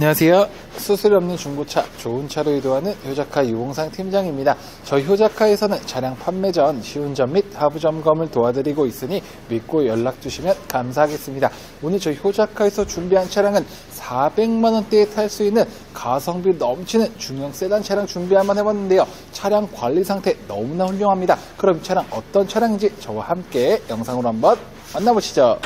안녕하세요. 수수료 없는 중고차, 좋은 차로 이동하는 효자카 유봉상 팀장입니다. 저희 효자카에서는 차량 판매 전 시운전 및 하부 점검을 도와드리고 있으니 믿고 연락 주시면 감사하겠습니다. 오늘 저희 효자카에서 준비한 차량은 400만 원대에 탈 수 있는 가성비 넘치는 중형 세단 차량 준비 한번 해봤는데요. 차량 관리 상태 너무나 훌륭합니다. 그럼 이 차량 어떤 차량인지 저와 함께 영상으로 한번 만나보시죠.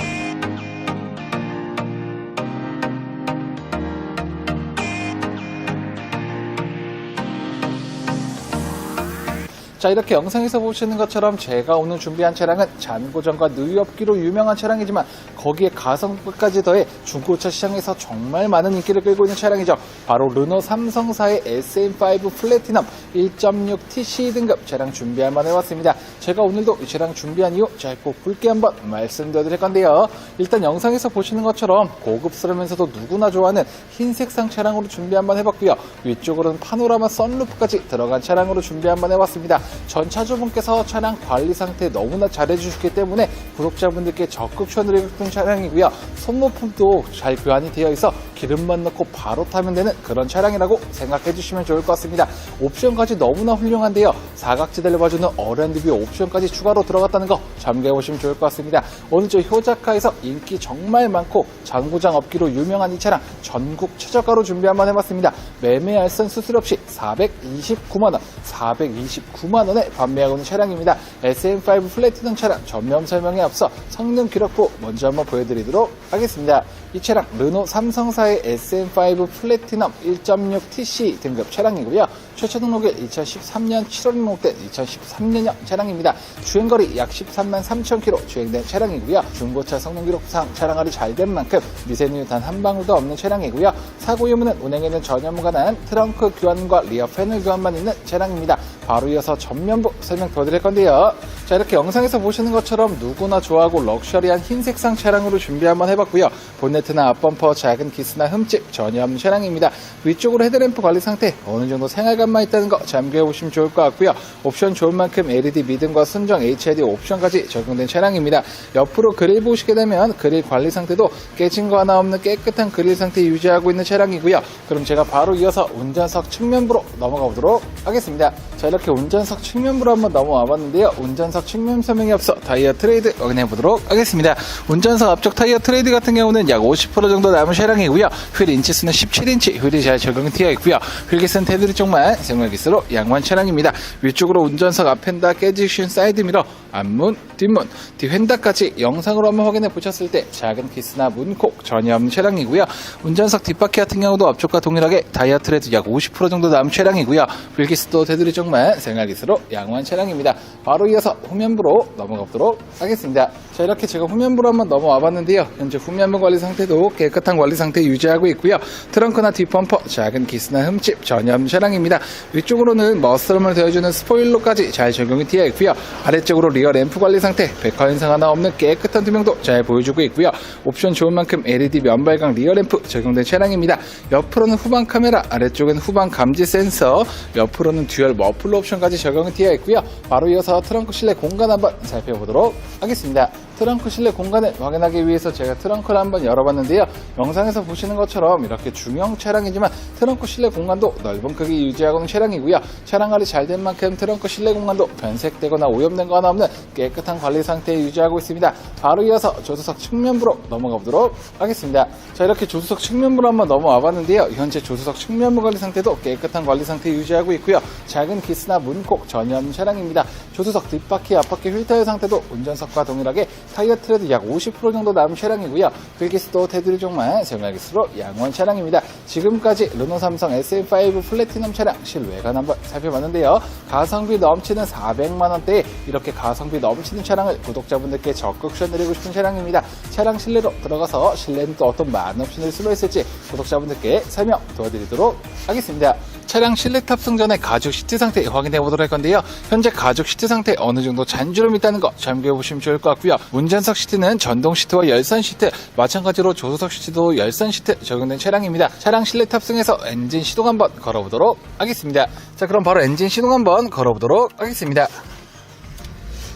자 이렇게 영상에서 보시는 것처럼 제가 오늘 준비한 차량은 잔고정과 누이업기로 유명한 차량이지만 거기에 가성비까지 더해 중고차 시장에서 정말 많은 인기를 끌고 있는 차량이죠. 바로 르노 삼성사의 SM5 플래티넘 1.6 TC 등급 차량 준비할 만 해왔습니다. 제가 오늘도 이 차량 준비한 이유 짧고 굵게 한번 말씀드릴 건데요. 일단 영상에서 보시는 것처럼 고급스러우면서도 누구나 좋아하는 흰색상 차량으로 준비 한번 해봤고요. 위쪽으로는 파노라마 썬루프까지 들어간 차량으로 준비 한번 해봤습니다. 전 차주분께서 차량 관리 상태 너무나 잘해주셨기 때문에 구독자분들께 적극 추천드리고 싶은 차량이고요. 손모품도 잘 교환이 되어 있어 기름만 넣고 바로 타면 되는 그런 차량이라고 생각해 주시면 좋을 것 같습니다. 옵션까지 너무나 훌륭한데요. 사각지대를 봐주는 어랜드뷰 옵션까지 추가로 들어갔다는 거 참고해 보시면 좋을 것 같습니다. 오늘 저 효자카에서 인기 정말 많고 장고장 업기로 유명한 이 차량 전국 최저가로 준비 한번 해봤습니다. 매매 알선 수수료 없이 429만원, 429만원 에 판매하고 있는 차량입니다. SM5 플래티넘 차량 전면 설명에 앞서 성능 기록부 먼저 한번 보여드리도록 하겠습니다. 이 차량 르노 삼성사의 SM5 플래티넘 1.6 TC 등급 차량이고요. 최초 등록일 2013년 7월 등록된 2013년형 차량입니다. 주행거리 약 13만 3천 킬로 주행된 차량이고요. 중고차 성능 기록상 차량알이 잘 된 만큼 미세누유 단 한 방울도 없는 차량이고요. 사고 유무는 운행에는 전혀 무관한 트렁크 교환과 리어 패널 교환만 있는 차량입니다. 바로 이어서 전면부 설명 도와드릴 건데요. 자 이렇게 영상에서 보시는 것처럼 누구나 좋아하고 럭셔리한 흰색상 차량으로 준비 한번 해봤고요. 본 네트나 앞범퍼 작은 기스나 흠집 전혀 없는 차량입니다. 위쪽으로 헤드램프 관리 상태 어느 정도 생활감만 있다는 거 참고해 보시면 좋을 것 같고요. 옵션 좋은 만큼 LED 미등과 순정 HID 옵션까지 적용된 차량입니다. 옆으로 그릴 보시게 되면 그릴 관리 상태도 깨진 거 하나 없는 깨끗한 그릴 상태 유지하고 있는 차량이고요. 그럼 제가 바로 이어서 운전석 측면부로 넘어가 보도록 하겠습니다. 자 이렇게 운전석 측면부로 한번 넘어와 봤는데요. 운전석 측면 설명에 앞서 타이어 트레이드 확인해 보도록 하겠습니다. 운전석 앞쪽 타이어 트레이드 같은 경우는 약50% 정도 남은 차량이고요. 휠 인치수는 17인치 휠이 잘 적용이 되어 있고요. 휠기스는 테두리 쪽만 생활기스로 양호한 차량입니다. 위쪽으로 운전석 앞엔다 깨지기 쉬운 사이드 미러 앞문, 뒷문, 뒤휀다까지 영상으로 한번 확인해 보셨을 때 작은 키스나 문콕 전혀 없는 차량이고요. 운전석 뒷바퀴 같은 경우도 앞쪽과 동일하게 타이어 트레드 약 50% 정도 남은 차량이고요. 휠기스도 테두리 쪽만 생활기스로 양호한 차량입니다. 바로 이어서 후면부로 넘어가 보도록 하겠습니다. 자 이렇게 제가 후면부로 한번 넘어와 봤는데요. 현재 후면부 관리 상태도 깨끗한 관리 상태 유지하고 있고요. 트렁크나 뒷범퍼, 작은 기스나 흠집 없는 차량입니다. 위쪽으로는 머스럼을 되어주는 스포일러까지 잘 적용이 되어 있고요. 아래쪽으로 리어 램프 관리 상태, 백화 현상 하나 없는 깨끗한 투명도 잘 보여주고 있고요. 옵션 좋은 만큼 LED 면발광 리어 램프 적용된 차량입니다. 옆으로는 후방 카메라, 아래쪽은 후방 감지 센서, 옆으로는 듀얼 머플러 옵션까지 적용이 되어 있고요. 바로 이어서 트렁크 실내 공간 한번 살펴보도록 하겠습니다. 트렁크 실내 공간을 확인하기 위해서 제가 트렁크를 한번 열어봤는데요. 영상에서 보시는 것처럼 이렇게 중형 차량이지만 트렁크 실내 공간도 넓은 크기 유지하고 있는 차량이고요. 차량 관리 잘 된 만큼 트렁크 실내 공간도 변색되거나 오염된 거 하나 없는 깨끗한 관리 상태 유지하고 있습니다. 바로 이어서 조수석 측면부로 넘어가 보도록 하겠습니다. 자 이렇게 조수석 측면부로 한번 넘어와 봤는데요. 현재 조수석 측면부 관리 상태도 깨끗한 관리 상태 유지하고 있고요. 작은 기스나 문콕 전혀 차량입니다. 조수석 뒷바퀴 앞바퀴 휠타이어 상태도 운전석과 동일하게 타이어 트레드 약 50% 정도 남은 차량이고요. 필기스도 테두리 종만 생활기스로 양호한 차량입니다. 지금까지 르노 삼성 SM5 플래티넘 차량 실외관 한번 살펴봤는데요. 가성비 넘치는 400만 원대에 이렇게 가성비 넘치는 차량을 구독자분들께 적극 추천드리고 싶은 차량입니다. 차량 실내로 들어가서 실내는 또 어떤 많은 옵션을 수로 있을지 구독자분들께 설명 도와드리도록 하겠습니다. 차량 실내 탑승 전에 가죽 시트 상태 확인해 보도록 할 건데요. 현재 가죽 시트 상태 어느 정도 잔주름 있다는 거 참고해 보시면 좋을 것 같고요. 운전석 시트는 전동 시트와 열선 시트, 마찬가지로 조수석 시트도 열선 시트 적용된 차량입니다. 차량 실내 탑승해서 엔진 시동 한번 걸어보도록 하겠습니다. 자, 그럼 바로 엔진 시동 한번 걸어보도록 하겠습니다.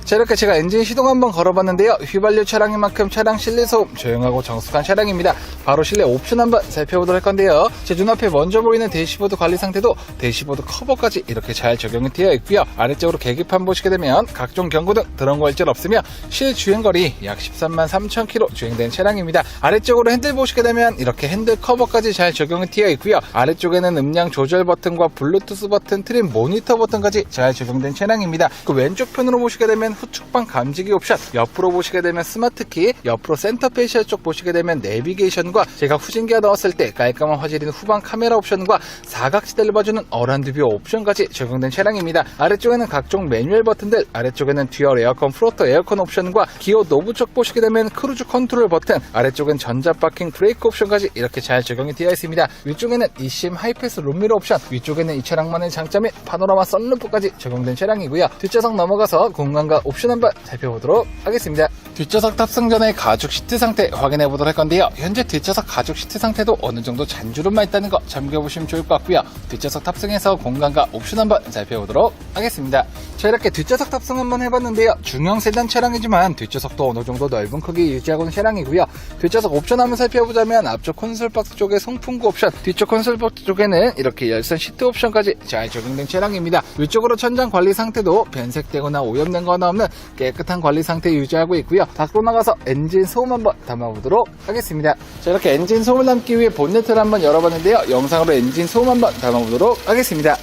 자 이렇게 제가 엔진 시동 한번 걸어봤는데요. 휘발유 차량인 만큼 차량 실내 소음 조용하고 정숙한 차량입니다. 바로 실내 옵션 한번 살펴보도록 할 건데요. 제 눈앞에 먼저 보이는 대시보드 관리 상태도 대시보드 커버까지 이렇게 잘 적용이 되어 있고요. 아래쪽으로 계기판 보시게 되면 각종 경고등 드럼 걸질 없으며 실주행거리 약 13만 3천 킬로 주행된 차량입니다. 아래쪽으로 핸들 보시게 되면 이렇게 핸들 커버까지 잘 적용이 되어 있고요. 아래쪽에는 음량 조절 버튼과 블루투스 버튼 트림 모니터 버튼까지 잘 적용된 차량입니다. 그 왼쪽 편으로 보시게 되면 후측방 감지기 옵션, 옆으로 보시게 되면 스마트키, 옆으로 센터 페이셜 쪽 보시게 되면 내비게이션과 제가 후진기어 넣었을 때 깔끔한 화질인 후방 카메라 옵션과 사각지대를 봐주는 어란드 뷰 옵션까지 적용된 차량입니다. 아래쪽에는 각종 매뉴얼 버튼들, 아래쪽에는 듀얼 에어컨 프로토 에어컨 옵션과 기어 노브 쪽 보시게 되면 크루즈 컨트롤 버튼, 아래쪽은 전자 파킹 브레이크 옵션까지 이렇게 잘 적용이 되어 있습니다. 위쪽에는 eCM 하이패스 룸미러 옵션, 위쪽에는 이 차량만의 장점인 파노라마 썬루프까지 적용된 차량이고요. 뒷좌석 넘어가서 공간과 옵션 한번 살펴보도록 하겠습니다. 뒷좌석 탑승 전에 가죽 시트 상태 확인해 보도록 할 건데요. 현재 뒷좌석 가죽 시트 상태도 어느 정도 잔주름만 있다는 거 참고해 보시면 좋을 것 같고요. 뒷좌석 탑승해서 공간과 옵션 한번 살펴보도록 하겠습니다. 자 이렇게 뒷좌석 탑승 한번 해봤는데요. 중형 세단 차량이지만 뒷좌석도 어느 정도 넓은 크기 유지하고 있는 차량이고요. 뒷좌석 옵션 한번 살펴보자면 앞쪽 콘솔 박스 쪽에 송풍구 옵션, 뒤쪽 콘솔 박스 쪽에는 이렇게 열선 시트 옵션까지 잘 적용된 차량입니다. 위쪽으로 천장 관리 상태도 변색되거나 오염된 거나 없는 깨끗한 관리 상태 유지하고 있고요. 밖으로 나가서 엔진 소음 한번 담아보도록 하겠습니다. 자 이렇게 엔진 소음을 담기 위해 본네트를 한번 열어봤는데요. 영상으로 엔진 소음 한번 담아보도록 하겠습니다.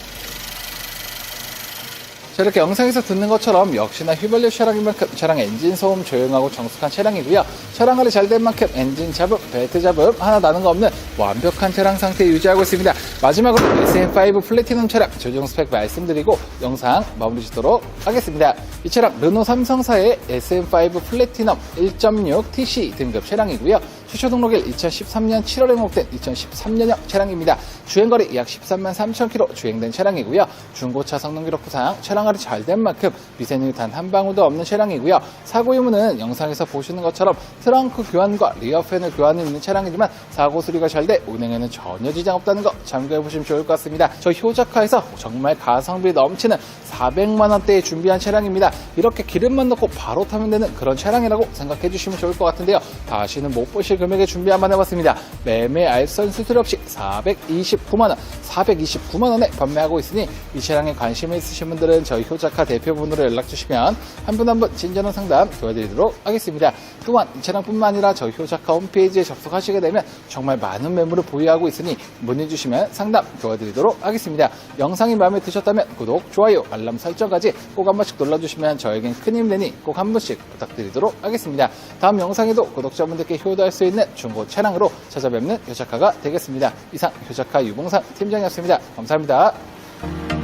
자, 이렇게 영상에서 듣는 것처럼 역시나 휘발유 차량인 만큼 차량 엔진 소음 조용하고 정숙한 차량이고요. 차량 관리 잘 된 만큼 엔진 잡음, 벨트 잡음 하나 나는 거 없는 완벽한 차량 상태 유지하고 있습니다. 마지막으로 SM5 플래티넘 차량 조정 스펙 말씀드리고 영상 마무리 짓도록 하겠습니다. 이 차량 르노 삼성사의 SM5 플래티넘 1.6 TC 등급 차량이고요. 최초 등록일 2013년 7월에 목된 2013년형 차량입니다. 주행거리 약 13만 3천 킬로 주행된 차량이고요. 중고차 성능 기록부상 차량 관리 잘 된 만큼 미세누 단한 방울도 없는 차량이고요. 사고 유무는 영상에서 보시는 것처럼 트렁크 교환과 리어 팬을 교환이 있는 차량이지만 사고 수리가 잘 돼 운행에는 전혀 지장 없다는 거 참고해 보시면 좋을 것 같습니다. 저 효자카에서 정말 가성비 넘치는 400만 원대에 준비한 차량입니다. 이렇게 기름만 넣고 바로 타면 되는 그런 차량이라고 생각해 주시면 좋을 것 같은데요. 다시는 못 보실 금액에 준비 한번 해봤습니다. 매매 알선 수수료 없이 429만 원, 429만 원에 판매하고 있으니 이 차량에 관심이 있으신 분들은 저희 효자카 대표분으로 연락 주시면 한 분 한 분 친절한 상담 도와드리도록 하겠습니다. 또한 이 차량뿐만 아니라 저희 효자카 홈페이지에 접속하시게 되면 정말 많은 매물을 보유하고 있으니 문의 주시면 상담 도와드리도록 하겠습니다. 영상이 마음에 드셨다면 구독, 좋아요, 알람 설정까지 꼭 한 번씩 눌러주시면 저에겐 큰힘 되니 꼭 한 번씩 부탁드리도록 하겠습니다. 다음 영상에도 구독자분들께 효도할 수 있는 중고 차량으로 찾아뵙는 효자카가 되겠습니다. 이상 효자카 유봉상 팀장이었습니다. 감사합니다.